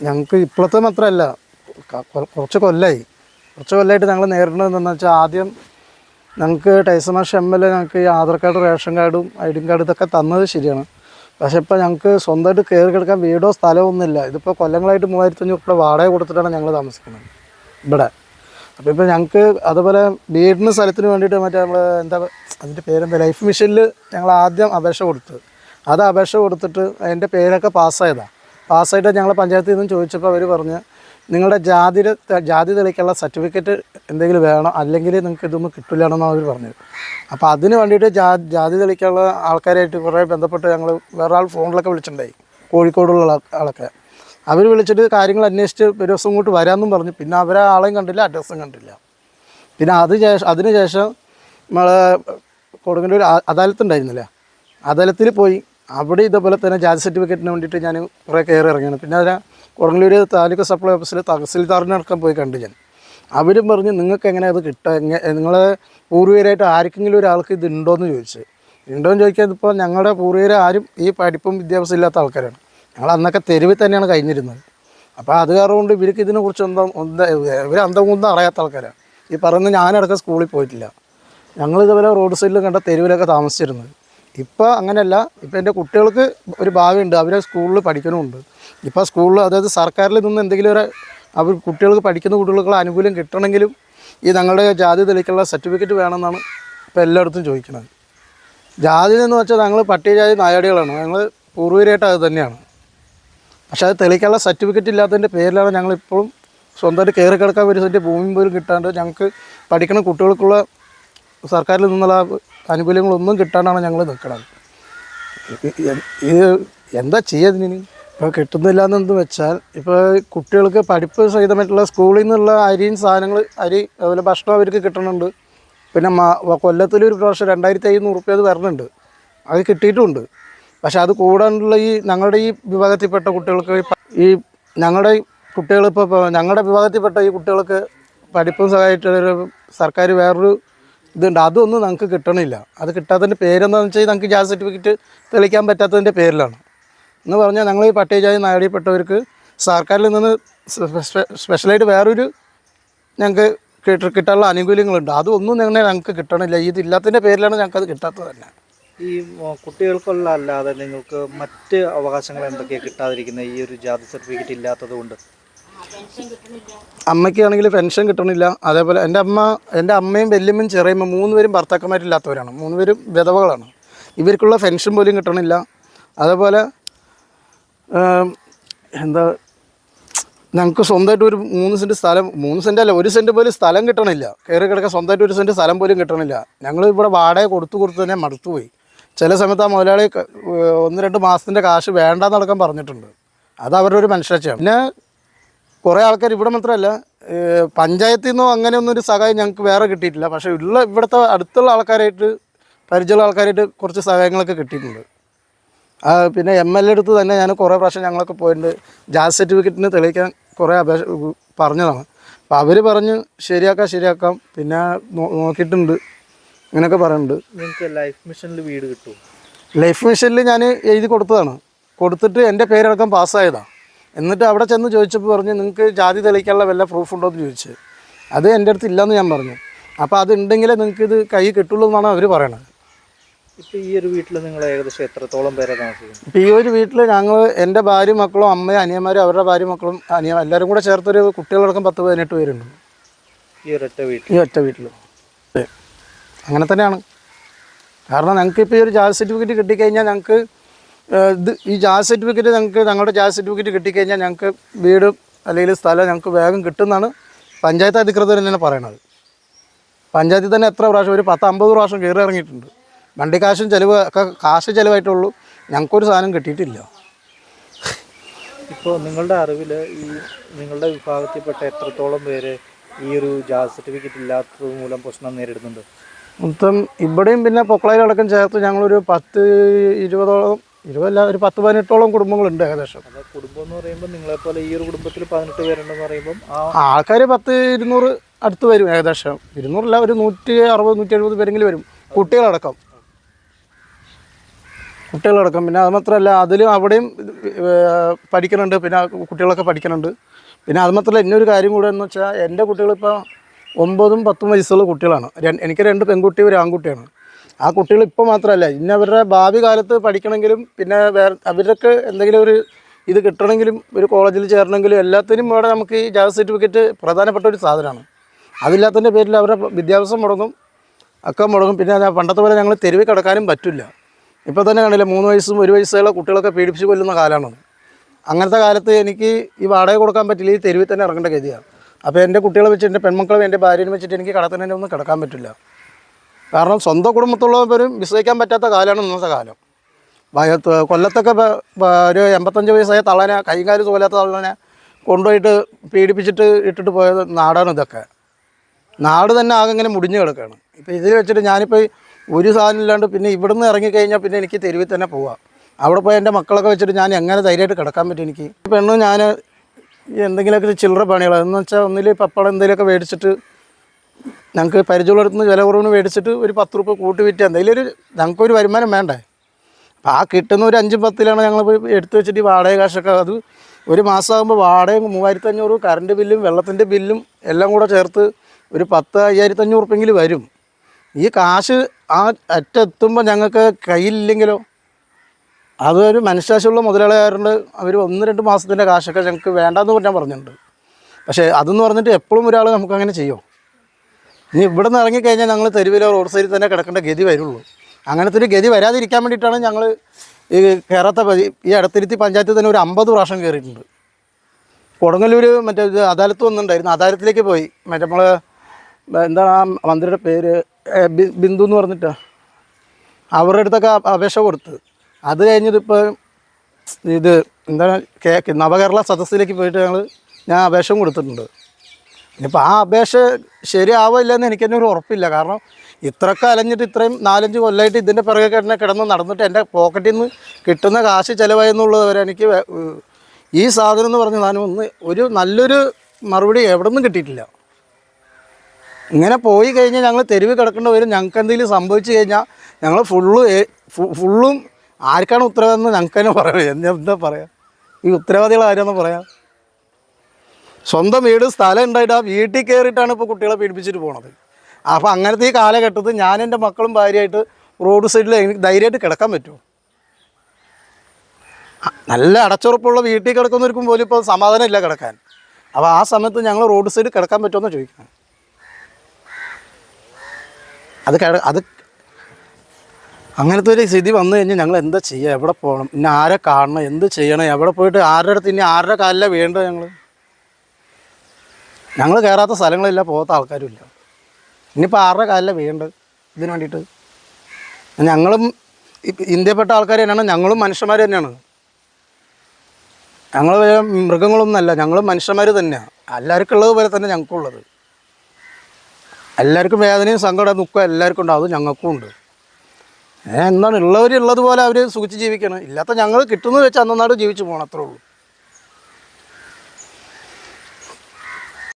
ഞങ്ങൾക്ക് ഇപ്പോഴത്തെ മാത്രമല്ല കുറച്ച് കൊല്ലായി. കുറച്ച് കൊല്ലമായിട്ട് ഞങ്ങൾ നേരിടുന്നത് എന്താണെന്ന് വെച്ചാൽ ആദ്യം ഞങ്ങൾക്ക് ടൈസമാഷ് എം എൽ എ ഞങ്ങൾക്ക് ഈ ആധാർ കാർഡ് റേഷൻ കാർഡും ഐ ഡി കാർഡ് ഇതൊക്കെ തന്നത് ശരിയാണ്. പക്ഷേ ഇപ്പോൾ ഞങ്ങൾക്ക് സ്വന്തമായിട്ട് കയറി കിടക്കാൻ വീടോ സ്ഥലമോ ഒന്നുമില്ല ഇതിപ്പോൾ കൊല്ലങ്ങളായിട്ട് മൂവായിരത്തഞ്ഞൂറ് രൂപ വാടക കൊടുത്തിട്ടാണ് ഞങ്ങൾ താമസിക്കുന്നത്. ഇവിടെ. അപ്പോൾ ഇപ്പോൾ ഞങ്ങൾക്ക് അതുപോലെ വീടിന് സ്ഥലത്തിന് വേണ്ടിയിട്ട് മറ്റേ നമ്മൾ എന്താ അതിന്റെ പേരെന്താ? ലൈഫ് മിഷനിൽ ഞങ്ങൾ ആദ്യം അപേക്ഷ കൊടുത്ത്. അത് അപേക്ഷ കൊടുത്തിട്ട് അതിന്റെ പേരൊക്കെ പാസ്സായതാണ് പാസ്സായിട്ട് ഞങ്ങൾ പഞ്ചായത്തിൽ നിന്നും ചോദിച്ചപ്പോൾ അവർ പറഞ്ഞ് നിങ്ങളുടെ ജാതി ജാതി തെളിയിക്കാനുള്ള സർട്ടിഫിക്കറ്റ് എന്തെങ്കിലും വേണം? അല്ലെങ്കിൽ നിങ്ങൾക്ക് ഇതൊന്നും കിട്ടില്ലാണെന്നാണ് അവർ പറഞ്ഞത്. അപ്പോൾ അതിന് വേണ്ടിയിട്ട് ജാ ജാതി തെളിക്കാനുള്ള ആൾക്കാരായിട്ട് കുറേ ബന്ധപ്പെട്ട് ഞങ്ങൾ വേറെ ആൾ ഫോണിലൊക്കെ വിളിച്ചിട്ടുണ്ടായി കോഴിക്കോടുള്ള ആളൊക്കെ. അവർ വിളിച്ചിട്ട് കാര്യങ്ങൾ അന്വേഷിച്ച് ഒരു ദിവസം ഇങ്ങോട്ട് വരാമെന്നും പറഞ്ഞു. പിന്നെ അവരെ ആളെയും കണ്ടില്ല അഡ്രസ്സും കണ്ടില്ല. പിന്നെ അത് ശേഷം അതിന് ശേഷം നമ്മൾ കൊടുങ്ങല്ലൂർ അദാലത്ത് ഉണ്ടായിരുന്നില്ല? അദാലത്തിൽ പോയി അവിടെ ഇതേപോലെ തന്നെ ജാതി സർട്ടിഫിക്കറ്റിന് വേണ്ടിയിട്ട് ഞാൻ കുറേ കയറി ഇറങ്ങിയാണ്. പിന്നെ അതിന് കുറങ്ങലൂര് താലൂക്ക് സപ്ലൈ ഓഫീസിൽ തഹസിൽദാറിനടക്കം പോയി കണ്ടു ഞാൻ. അവരും പറഞ്ഞ് നിങ്ങൾക്ക് എങ്ങനെ അത് കിട്ടുക നിങ്ങൾ പൂർവികരായിട്ട് ആർക്കെങ്കിലും ഒരാൾക്ക് ഇത് ഉണ്ടോയെന്ന് ചോദിച്ചു. ഉണ്ടോയെന്ന് ചോദിക്കാൻ ഇപ്പോൾ ഞങ്ങളുടെ പൂർവികർ ആരും ഈ പഠിപ്പും വിദ്യാഭ്യാസം ഇല്ലാത്ത ആൾക്കാരാണ്. ഞങ്ങൾ അന്നൊക്കെ തെരുവിൽ തന്നെയാണ് കഴിഞ്ഞിരുന്നത്. അപ്പോൾ അത് കാരണം കൊണ്ട് ഇവർക്ക് ഇതിനെക്കുറിച്ച് എന്താ എന്താ ഇവർ അന്തം കുന്തം അറിയാത്ത ആൾക്കാരാണ്. ഈ പറയുന്ന ഞാനടക്കം സ്കൂളിൽ പോയിട്ടില്ല. ഞങ്ങൾ ഇതുപോലെ റോഡ് സൈഡിൽ കണ്ട തെരുവിലൊക്കെ താമസിച്ചിരുന്നത്. ഇപ്പോൾ അങ്ങനെയല്ല. ഇപ്പോൾ എന്റെ കുട്ടികൾക്ക് ഒരു ഭാവിയുണ്ട്. അവരെ സ്കൂളിൽ പഠിക്കണമുണ്ട്. ഇപ്പോൾ സ്കൂളിൽ അതായത് സർക്കാരിൽ നിന്ന് എന്തെങ്കിലും ഒരു അവർ കുട്ടികൾക്ക് പഠിക്കുന്ന കുട്ടികൾക്കുള്ള ആനുകൂല്യം കിട്ടണമെങ്കിലും ഈ ഞങ്ങളുടെ ജാതി തെളിക്കുള്ള സർട്ടിഫിക്കറ്റ് വേണമെന്നാണ് ഇപ്പോൾ എല്ലായിടത്തും ചോദിക്കുന്നത്. ജാതി എന്ന് വെച്ചാൽ ഞങ്ങൾ പട്ടികജാതി നായാടികളാണ്. ഞങ്ങൾ പൂർവീരായിട്ട് അത് തന്നെയാണ്. പക്ഷേ അത് തെളിക്കാനുള്ള സർട്ടിഫിക്കറ്റ് ഇല്ലാത്തതിന്റെ പേരിലാണ് ഞങ്ങളിപ്പോഴും സ്വന്തമായിട്ട് കയറി കിടക്കാൻ സെന്റ് ഭൂമി പോലും കിട്ടാണ്ട് ഞങ്ങൾക്ക് പഠിക്കുന്ന കുട്ടികൾക്കുള്ള സർക്കാരിൽ നിന്നുള്ള ആനുകൂല്യങ്ങളൊന്നും കിട്ടാണ്ടാണ് ഞങ്ങൾ നിൽക്കുന്നത് ഇത് എന്താ ചെയ്യുന്നതിന് ഇപ്പോൾ കിട്ടുന്നില്ല എന്ന് വെച്ചാൽ ഇപ്പോൾ കുട്ടികൾക്ക് പഠിപ്പ് സഹിതമായിട്ടുള്ള സ്കൂളിൽ നിന്നുള്ള അരിയും സാധനങ്ങൾ അരി അതുപോലെ ഭക്ഷണം അവർക്ക് കിട്ടുന്നുണ്ട് പിന്നെ കൊല്ലത്തിൽ ഒരു പ്രാവശ്യം രണ്ടായിരത്തി അയ്യൂറ് റുപ്യ അത് വരുന്നുണ്ട് അത് കിട്ടിയിട്ടുമുണ്ട് പക്ഷെ അത് കൂടാനുള്ള ഈ ഞങ്ങളുടെ ഈ വിഭാഗത്തിൽപ്പെട്ട കുട്ടികൾക്ക് ഈ ഞങ്ങളുടെ കുട്ടികൾ ഇപ്പോൾ ഞങ്ങളുടെ വിഭാഗത്തിൽപ്പെട്ട ഈ കുട്ടികൾക്ക് പഠിപ്പും സഹായിട്ട് സർക്കാർ വേറൊരു ഇതുണ്ട്. അതൊന്നും നമുക്ക് കിട്ടണില്ല. അത് കിട്ടാത്തതിന്റെ പേരെന്താണെന്ന് വെച്ചാൽ ഞങ്ങൾക്ക് ജാതി സർട്ടിഫിക്കറ്റ് തെളിയിക്കാൻ പറ്റാത്തതിന്റെ പേരിലാണ്. എന്ന് പറഞ്ഞാൽ ഞങ്ങൾ ഈ പട്ടികജാതി നാടിപ്പെട്ടവർക്ക് സർക്കാരിൽ നിന്ന് സ്പെ- സ്പെ- സ്പെഷ്യലായിട്ട് വേറൊരു ഞങ്ങൾക്ക് കിട്ട കിട്ടാനുള്ള ആനുകൂല്യങ്ങളുണ്ട്. അതൊന്നും ഞങ്ങൾ ഞങ്ങൾക്ക് കിട്ടണില്ല. ഇതില്ലാത്തതിന്റെ പേരിലാണ് ഞങ്ങൾക്ക് അത് കിട്ടാത്തത് തന്നെ. ഈ കുട്ടികൾക്കുള്ള അല്ലാതെ നിങ്ങൾക്ക് മറ്റ് അവകാശങ്ങൾ എന്തൊക്കെയാണ് കിട്ടാതിരിക്കുന്നത് ഈ ഒരു ജാതി സർട്ടിഫിക്കറ്റ് ഇല്ലാത്തത് കൊണ്ട്. അമ്മയ്ക്കാണെങ്കിൽ പെൻഷൻ കിട്ടണില്ല. അതേപോലെ എന്റെ അമ്മ എന്റെ അമ്മയും വല്യമ്മയും ചെറിയമ്മ മൂന്ന് പേരും ഭർത്താക്കന്മാരില്ലാത്തവരാണ്. മൂന്ന് പേരും വിധവകളാണ്. ഇവർക്കുള്ള പെൻഷൻ പോലും കിട്ടണില്ല. അതേപോലെ എന്താ ഞങ്ങൾക്ക് സ്വന്തമായിട്ട് ഒരു മൂന്ന് സെന്റ് സ്ഥലം മൂന്ന് സെന്റ് അല്ല ഒരു സെന്റ് പോലും സ്ഥലം കിട്ടണില്ല. കയറി കിടക്കാൻ സ്വന്തമായിട്ട് ഒരു സെന്റ് സ്ഥലം പോലും കിട്ടണില്ല. ഞങ്ങൾ ഇവിടെ വാടക കൊടുത്തു കൊടുത്ത് തന്നെ മടുത്തുപോയി ചില സമയത്ത് ആ മുതലാളി ഒന്ന് രണ്ട് മാസത്തിന്റെ കാശ് വേണ്ടാന്നടക്കം പറഞ്ഞിട്ടുണ്ട്. അത് അവരുടെ ഒരു മനുഷ്യരാണ് പിന്നെ കുറേ ആൾക്കാർ ഇവിടെ മാത്രമല്ല പഞ്ചായത്തിൽ നിന്നോ അങ്ങനെയൊന്നും ഒരു സഹായം ഞങ്ങൾക്ക് വേറെ കിട്ടിയിട്ടില്ല. പക്ഷേ ഉള്ള ഇവിടുത്തെ അടുത്തുള്ള ആൾക്കാരായിട്ട് പരിചയമുള്ള ആൾക്കാരായിട്ട് കുറച്ച് സഹായങ്ങളൊക്കെ കിട്ടിയിട്ടുണ്ട്. പിന്നെ എം എൽ എ അടുത്ത് തന്നെ ഞാൻ കുറേ പ്രാവശ്യം ഞങ്ങളൊക്കെ പോയിട്ടുണ്ട്. ജാതി സർട്ടിഫിക്കറ്റിന് തെളിയിക്കാൻ കുറേ അപേക്ഷ പറഞ്ഞതാണ്. അപ്പോൾ അവർ പറഞ്ഞ് ശരിയാക്കാം ശരിയാക്കാം. പിന്നെ നോക്കിയിട്ടുണ്ട്. ഇങ്ങനെയൊക്കെ പറയുന്നുണ്ട്. നിങ്ങൾക്ക് ലൈഫ് മിഷനിൽ വീട് കിട്ടും ലൈഫ് മിഷനിൽ ഞാൻ എഴുതി കൊടുത്തതാണ്. കൊടുത്തിട്ട് എന്റെ പേരടക്കം പാസ്സായതാണ് എന്നിട്ട് അവിടെ ചെന്ന് ചോദിച്ചപ്പോൾ പറഞ്ഞു നിങ്ങൾക്ക് ജാതി തെളിയിക്കാനുള്ള വല്ല പ്രൂഫ് ഉണ്ടോ? എന്ന് ചോദിച്ചു. അത് എന്റെ അടുത്ത് ഇല്ലയെന്ന് ഞാൻ പറഞ്ഞു. അപ്പോൾ അത് ഉണ്ടെങ്കിലേ നിങ്ങൾക്ക് ഇത് കൈ കിട്ടുള്ളൂ എന്നാണ് അവർ പറയണത്. ഇപ്പോൾ ഈ ഒരു വീട്ടിൽ നിങ്ങൾ ഏകദേശം എത്രത്തോളം പേരെ താമസിക്കുന്നത്? ഇപ്പോൾ ഈ ഒരു വീട്ടിൽ ഞങ്ങൾ എന്റെ ഭാര്യ മക്കളും അമ്മയും അനിയന്മാരും അവരുടെ ഭാര്യ മക്കളും അനിയ എല്ലാവരും കൂടെ ചേർത്തൊരു കുട്ടികളടക്കം പത്ത് പതിനെട്ട് പേരുണ്ട്. ഈ ഒരൊറ്റ വീട്ടിൽ? ഈ ഒറ്റ വീട്ടിൽ. അങ്ങനെ തന്നെയാണ്. കാരണം ഞങ്ങൾക്ക് ഇപ്പോൾ ഈ ഒരു ജാതി സർട്ടിഫിക്കറ്റ് കിട്ടിക്കഴിഞ്ഞാൽ ഞങ്ങൾക്ക് ഇത് ഈ ജാതി സർട്ടിഫിക്കറ്റ് ഞങ്ങൾക്ക് ഞങ്ങളുടെ ജാതി സർട്ടിഫിക്കറ്റ് കിട്ടിക്കഴിഞ്ഞാൽ ഞങ്ങൾക്ക് വീടും അല്ലെങ്കിൽ സ്ഥലം ഞങ്ങൾക്ക് വേഗം കിട്ടുമെന്നാണ് പഞ്ചായത്ത് അധികൃതർ തന്നെ പറയണത്. പഞ്ചായത്തിൽ തന്നെ എത്ര പ്രാവശ്യം ഒരു പത്ത് അമ്പത് പ്രാവശ്യം കയറി ഇറങ്ങിയിട്ടുണ്ട്. വണ്ടി കാശും ചിലവ് ഒക്കെ കാശ് ചിലവായിട്ടുള്ളൂ. ഞങ്ങൾക്കൊരു സാധനം കിട്ടിയിട്ടില്ല. ഇപ്പോൾ നിങ്ങളുടെ അറിവിൽ ഈ നിങ്ങളുടെ വിഭാഗത്തിൽപ്പെട്ട എത്രത്തോളം പേര് ഈ ഒരു ജാതി സർട്ടിഫിക്കറ്റ് ഇല്ലാത്തത് മൂലം പ്രശ്നം നേരിടുന്നുണ്ട്? മൊത്തം ഇവിടെയും പിന്നെ പൊക്കളയിലടക്കം ചേർത്ത് ഞങ്ങളൊരു പത്ത് ഇരുപതോളം ഇരുപതല്ല ഒരു പത്ത് പതിനെട്ടോളം കുടുംബങ്ങളുണ്ട് ഏകദേശം. കുടുംബം എന്ന് പറയുമ്പോൾ നിങ്ങളെപ്പോലെ ഈ ഒരു കുടുംബത്തിൽ പതിനെട്ട് പേരുണ്ടെന്ന് പറയുമ്പോൾ ആൾക്കാർ പത്ത് ഇരുന്നൂറ് അടുത്ത് വരും ഏകദേശം. ഇരുന്നൂറില്ല ഒരു നൂറ്റി അറുപത് നൂറ്റി എഴുപത് പേരെങ്കിലും വരും. കുട്ടികളടക്കം. കുട്ടികളടക്കം. പിന്നെ അത് മാത്രമല്ല അതിലും അവിടെയും പഠിക്കുന്നുണ്ട് പിന്നെ കുട്ടികളൊക്കെ പഠിക്കുന്നുണ്ട് പിന്നെ അത് മാത്രമല്ല ഇന്നൊരു കാര്യം കൂടെ എന്ന് വെച്ചാൽ എന്റെ കുട്ടികളിപ്പോൾ ഒമ്പതും പത്തും വയസ്സുള്ള കുട്ടികളാണ്. എനിക്ക് രണ്ട് പെൺകുട്ടിയും ഒരു ആൺകുട്ടിയാണ് ആ കുട്ടികൾ ഇപ്പോൾ മാത്രമല്ല ഇനി അവരുടെ ഭാവി കാലത്ത് പഠിക്കണമെങ്കിലും പിന്നെ വേറെ അവർക്ക് എന്തെങ്കിലും ഒരു ഇത് കിട്ടണമെങ്കിലും ഒരു കോളേജിൽ ചേരണമെങ്കിലും എല്ലാത്തിനും ഇവിടെ നമുക്ക് ഈ ജാതി സർട്ടിഫിക്കറ്റ് പ്രധാനപ്പെട്ട ഒരു സാധനമാണ്. അതില്ലാത്തതിന്റെ പേരിൽ അവരുടെ വിദ്യാഭ്യാസം മുടങ്ങും അക്കം മുടങ്ങും. പിന്നെ പണ്ടത്തെ പോലെ ഞങ്ങൾ തെരുവിൽ കിടക്കാനും പറ്റില്ല. ഇപ്പോൾ തന്നെ കാണില്ല മൂന്ന് വയസ്സും ഒരു വയസ്സുള്ള കുട്ടികളൊക്കെ പീഡിപ്പിച്ച് കൊല്ലുന്ന കാലമാണ്. അങ്ങനത്തെ കാലത്ത് എനിക്ക് ഈ വാടക കൊടുക്കാൻ പറ്റില്ല ഈ തെരുവിൽ തന്നെ ഇറങ്ങേണ്ട ഗതിയാണ്. അപ്പോൾ എന്റെ കുട്ടികളെ വെച്ചിട്ട് എന്റെ പെൺമക്കളെ എന്റെ ഭാര്യനെ വെച്ചിട്ട് എനിക്ക് കടത്തന്നെ ഒന്നും കിടക്കാൻ പറ്റില്ല. കാരണം സ്വന്തം കുടുംബത്തുള്ളവരും വിശ്വസിക്കാൻ പറ്റാത്ത കാലമാണ് ഇന്നത്തെ കാലം. വയത്ത് കൊല്ലത്തൊക്കെ ഒരു എൺപത്തഞ്ച് വയസ്സായ തള്ളനെ കൈകാൽ തോലാത്ത തള്ളനെ കൊണ്ടുപോയിട്ട് പീഡിപ്പിച്ചിട്ട് ഇട്ടിട്ട് പോയത് നാടാണ് ഇതൊക്കെ. നാട് തന്നെ ആകെ ഇങ്ങനെ മുടിഞ്ഞു കിടക്കുകയാണ്. ഇപ്പോൾ ഇതിൽ വെച്ചിട്ട് ഞാനിപ്പോൾ ഒരു സാധനം ഇല്ലാണ്ട് പിന്നെ ഇവിടുന്ന് ഇറങ്ങിക്കഴിഞ്ഞാൽ പിന്നെ എനിക്ക് തെരുവിൽ തന്നെ പോവാം. അവിടെ പോയി എന്റെ മക്കളൊക്കെ വെച്ചിട്ട് ഞാൻ എങ്ങനെ ധൈര്യമായിട്ട് കിടക്കാൻ പറ്റും എനിക്ക്? പെണ്ണും ഞാൻ എന്തെങ്കിലുമൊക്കെ ചില്ലറ പണികൾ എന്ന് വെച്ചാൽ ഒന്നിൽ പപ്പടം എന്തെങ്കിലുമൊക്കെ മേടിച്ചിട്ട് ഞങ്ങൾക്ക് പരിചയമുള്ളടത്ത് നിന്ന് വില കുറവിന് മേടിച്ചിട്ട് ഒരു പത്ത് റുപ്യ കൂട്ടി വിറ്റ് എന്തെങ്കിലും ഒരു ഞങ്ങൾക്കൊരു വരുമാനം വേണ്ടേ? അപ്പം ആ കിട്ടുന്ന ഒരു അഞ്ചും പത്തിലാണ് ഞങ്ങൾ എടുത്തു വെച്ചിട്ട് ഈ വാടക കാശൊക്കെ അത് ഒരു മാസമാകുമ്പോൾ വാടകയും മൂവായിരത്തി അഞ്ഞൂറ് കറണ്ട് ബില്ലും വെള്ളത്തിന്റെ ബില്ലും എല്ലാം കൂടെ ചേർത്ത് ഒരു പത്ത് അയ്യായിരത്തി അഞ്ഞൂറ് റുപ്യെങ്കിലും വരും. ഈ കാശ് ആ അറ്റെത്തുമ്പോൾ ഞങ്ങൾക്ക് കയ്യിലില്ലെങ്കിലോ? അതൊരു മനഃശാസ്ത്രമുള്ള മുതലാളിയായതുകൊണ്ട് അവർ ഒന്ന് രണ്ട് മാസത്തിന്റെ കാശൊക്കെ ഞങ്ങൾക്ക് വേണ്ടാന്ന് പറഞ്ഞാൽ പറഞ്ഞിട്ടുണ്ട്. പക്ഷേ അതെന്ന് പറഞ്ഞിട്ട് എപ്പോഴും ഒരാൾ നമുക്കങ്ങനെ ചെയ്യുമോ ഇനി ഇവിടെ നിന്ന് ഇറങ്ങിക്കഴിഞ്ഞാൽ ഞങ്ങൾ തെരുവിലോ റോഡ് സൈഡിൽ തന്നെ കിടക്കേണ്ട ഗതി വരുള്ളൂ. അങ്ങനത്തെ ഒരു ഗതി വരാതിരിക്കാൻ വേണ്ടിയിട്ടാണ് ഞങ്ങൾ ഈ കയറാത്ത ഈ അടുത്തിരുത്തി പഞ്ചായത്തിൽ തന്നെ ഒരു അമ്പത് പ്രാവശ്യം കയറിയിട്ടുണ്ട് കൊടുങ്ങല്ലൂർ മറ്റേ അദാലത്ത് വന്നിട്ടുണ്ടായിരുന്നു. അദാലത്തിലേക്ക് പോയി. മറ്റേ നമ്മൾ എന്താണ് ആ മന്ത്രിയുടെ പേര്? ബിന്ദു എന്ന് പറഞ്ഞിട്ടാണ് അവരുടെ അടുത്തൊക്കെ അപേക്ഷ കൊടുത്ത്. അത് കഴിഞ്ഞിട്ട് ഇപ്പോൾ ഇത് എന്താണ് നവകേരള സദസ്സിലേക്ക് പോയിട്ട് ഞങ്ങൾ ഞാൻ അപേക്ഷ കൊടുത്തിട്ടുണ്ട്. ഇനിയിപ്പോൾ ആ അപേക്ഷ ശരിയാവില്ല എന്ന് എനിക്ക് തന്നെ ഒരു ഉറപ്പില്ല. കാരണം ഇത്രയൊക്കെ അലഞ്ഞിട്ട് ഇത്രയും നാലഞ്ച് കൊല്ലമായിട്ട് ഇതിന്റെ പിറകെ കിടന്ന് കിടന്ന് നടന്നിട്ട് എന്റെ പോക്കറ്റിൽ നിന്ന് കിട്ടുന്ന കാശ് ചിലവായെന്നുള്ളത് വരെ എനിക്ക് ഈ സാധനം എന്ന് പറഞ്ഞ് ഞാൻ ഒന്ന് ഒരു നല്ലൊരു മറുപടി എവിടെ നിന്നും കിട്ടിയിട്ടില്ല. ഇങ്ങനെ പോയി കഴിഞ്ഞാൽ ഞങ്ങൾ തെരുവ് കിടക്കേണ്ട വരും. ഞങ്ങൾക്ക് എന്തെങ്കിലും സംഭവിച്ചു കഴിഞ്ഞാൽ ഞങ്ങൾ ഫുള്ള് ഫുള്ളും ആർക്കാണ് ഉത്തരവാദിത്തം ഞങ്ങൾക്ക് തന്നെ പറയാം. എന്താ പറയുക പറയാ? ഈ ഉത്തരവാദികൾ ആരാന്ന് പറയാം? സ്വന്തം വീട് സ്ഥലം ഉണ്ടായിട്ട് ആ വീട്ടിൽ കയറിയിട്ടാണ് ഇപ്പോൾ കുട്ടികളെ പീഡിപ്പിച്ചിട്ട് പോണത്. അപ്പോൾ അങ്ങനത്തെ ഈ കാലഘട്ടത്തിൽ ഞാൻ എന്റെ മക്കളും ഭാര്യയായിട്ട് റോഡ് സൈഡിൽ എനിക്ക് ധൈര്യമായിട്ട് കിടക്കാൻ പറ്റുമോ? നല്ല അടച്ചുറപ്പുള്ള വീട്ടിൽ കിടക്കുന്നവർക്കും പോലും ഇപ്പോൾ സമാധാനം ഇല്ല കിടക്കാൻ. അപ്പോൾ ആ സമയത്ത് ഞങ്ങൾ റോഡ് സൈഡിൽ കിടക്കാൻ പറ്റുമെന്ന് ചോദിക്കണം. അത് കിട അത് അങ്ങനത്തെ ഒരു സ്ഥിതി വന്നു കഴിഞ്ഞാൽ ഞങ്ങൾ എന്താ ചെയ്യുക എവിടെ പോകണം ഇനി ആരെ കാണണം? എന്ത് ചെയ്യണം? എവിടെ പോയിട്ട് ആരുടെ അടുത്ത് ഇനി ആരുടെ കാലിലാണ് വേണ്ടത് ഞങ്ങൾ ഞങ്ങൾ കയറാത്ത സ്ഥലങ്ങളില്ല പോകാത്ത ആൾക്കാരും ഇല്ല ഇനിയിപ്പോൾ ആരുടെ കാലിലെ വീണ്ട് ഇതിന് വേണ്ടിയിട്ട്? ഞങ്ങളും ഇന്ത്യപ്പെട്ട ആൾക്കാർ തന്നെയാണ് ഞങ്ങളും മനുഷ്യന്മാർ തന്നെയാണ്. ഞങ്ങൾ മൃഗങ്ങളൊന്നുമല്ല ഞങ്ങളും മനുഷ്യന്മാർ തന്നെയാണ് എല്ലാവർക്കും ഉള്ളത് പോലെ തന്നെ ഞങ്ങൾക്കുള്ളത് എല്ലാവർക്കും വേദനയും സങ്കടം ദുഃഖം എല്ലാവർക്കും ഉണ്ട് അത് ഞങ്ങൾക്കും ഉണ്ട്. എന്താണ് ഉള്ളവർ ഉള്ളതുപോലെ അവർ സുഖിച്ച് ജീവിക്കണം. ഇല്ലാത്ത ഞങ്ങൾ കിട്ടുന്നത് വെച്ച് അന്നാട് ജീവിച്ചു പോകണം അത്രേ ഉള്ളൂ.